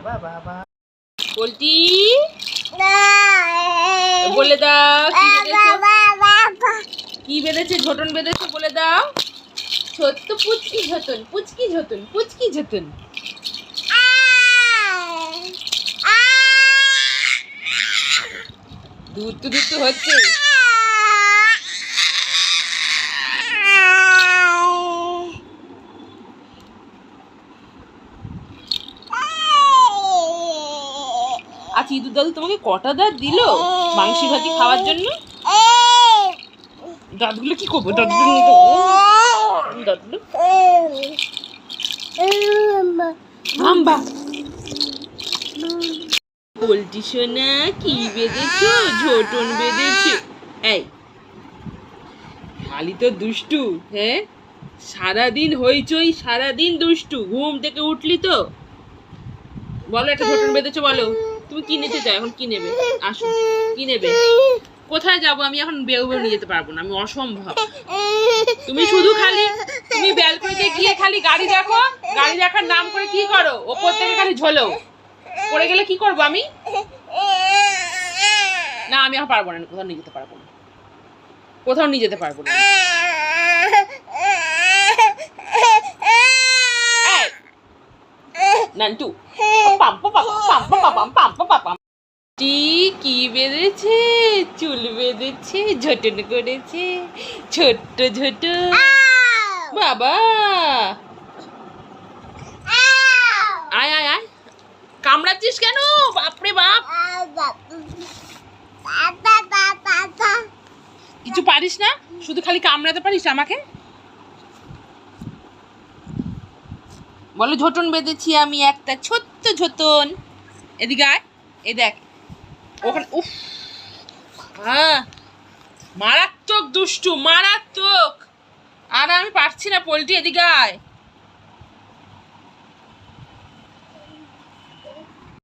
বাবা বাবা। পোলট্রি বলে দাও কি বেঁধেছো? কি বেঁধেছে? ঝোটন বেঁধেছে? বলে দাও। ছোট্ট পুচকি ঝোটন পুচকি ঝোটন পুচকি ঝোটন। দুধ তো দুধ তো হচ্ছে। আচ্ছা ইঁদুর দাদু তোমাকে কটা দাঁত দিল? মাংসি ভাতি খাওয়ার জন্য? দাঁতগুলো কি করব? দাঁতগুলো দাঁতগুলো। পোলট্রি সোনা কি বেঁধেছো? ঝোটন বেঁধেছে। এই খালি তো দুষ্টু হ্যাঁ? সারাদিন হইচই সারাদিন দুষ্টু। ঘুম থেকে উঠলি তো? বলো একটা ঝোটন বেঁধেছো বলো। তুমি কি নিতে চাও? এখন কি নেবে? আসো। কি নেবে? কোথায় যাব? আমি এখন বেউ বেউ নিয়ে যেতে পারব না। আমি অসম্ভব। তুমি শুধু খালি, তুমি ব্যালকনিতে গিয়ে খালি গাড়ি দেখো। গাড়ি দেখার নাম করে কি করো? ওপর থেকে খালি ঝোলো। পড়ে গেলে কি করব আমি? না, আমি এখন পারব না। কোথাও নিয়ে যেতে পারব না। কোথাও নিয়ে যেতে পারব না। নান্টু। পাম্পা পাম্পা পাম্পা পাপাম টি কি বেঁধেছে চুল বেঁধেছে ঝটন করেছে ছোট্ট ছোট বাবা! আয় আয় আয়। কামড়াচ্ছিস কেন? বাপরে বাপ! কিছু পারিস না? শুধু খালি কামড়াতে পারিস আমাকে? বলো ঝোটন বেঁধেছি আমি একটা ছোট্ট ঝোটন। এদিকে আয়। এ দেখ ওখানে উফ। হ্যাঁ। মারাত্মক দুষ্টু মারাত্মক। আর আমি পারছি না পোলট্রি এদিকে আয়।